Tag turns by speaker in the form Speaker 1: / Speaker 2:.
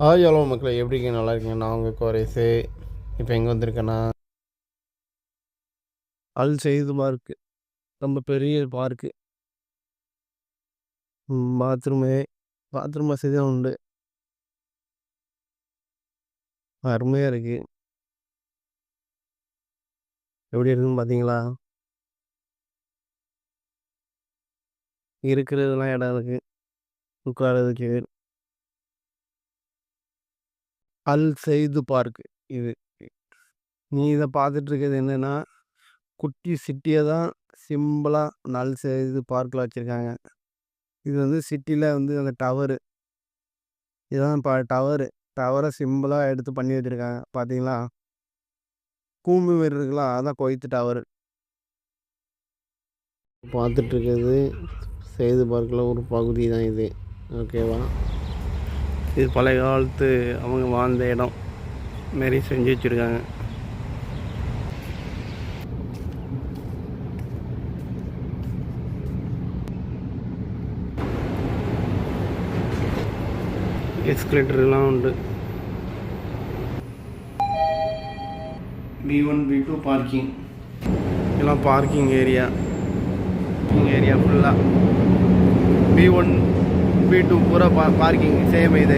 Speaker 1: Hi hello மக்களை எப்படி இருக்கீங்க? நல்லா இருக்கீங்க. நான் உங்கள் கோரேஸு இப்போ எங்கே வந்திருக்கேன்னா?
Speaker 2: அல் செய்து பார்க்கு ரொம்ப பெரிய பார்க்கு பாத்ரூமு பாத்ரூம் வசதி உண்டு. அருமையாக இருக்குது எப்படி இருக்குன்னு பார்த்தீங்களா இருக்கிறதுலாம் இடம் இருக்குது உட்காரதுக்கு அல் செய்து பார்க்கு. இது நீ இதை பார்த்துட்ருக்கிறது என்னென்னா குட்டி சிட்டியை தான் சிம்பிளாக நல் செய்து பார்க்கில் வச்சுருக்காங்க. இது வந்து சிட்டியில் வந்து அந்த டவரு. இதுதான் இப்போ டவரு. டவரை சிம்பிளாக எடுத்து பண்ணி வச்சுருக்காங்க. பார்த்தீங்களா கூம்பு மாரி இருக்குல்ல அதான் கொய்த்து டவரு.
Speaker 1: பார்த்துட்ருக்கிறது செய்து பார்க்கில். ஒரு பகுதி தான் இது. ஓகேவா?
Speaker 2: இது பழைய காலத்து அவங்க வாழ்ந்த இடம். மாரி செஞ்சு வச்சுருக்காங்க. எஸ்கலேட்டர்லாம் உண்டு. B one B two parking இதெல்லாம் பார்க்கிங் ஏரியா பார்க்கிங் ஏரியா ஃபுல்லாக பி ஒன் பி டூ பூரா பா பார்க்கிங் சேம் இது.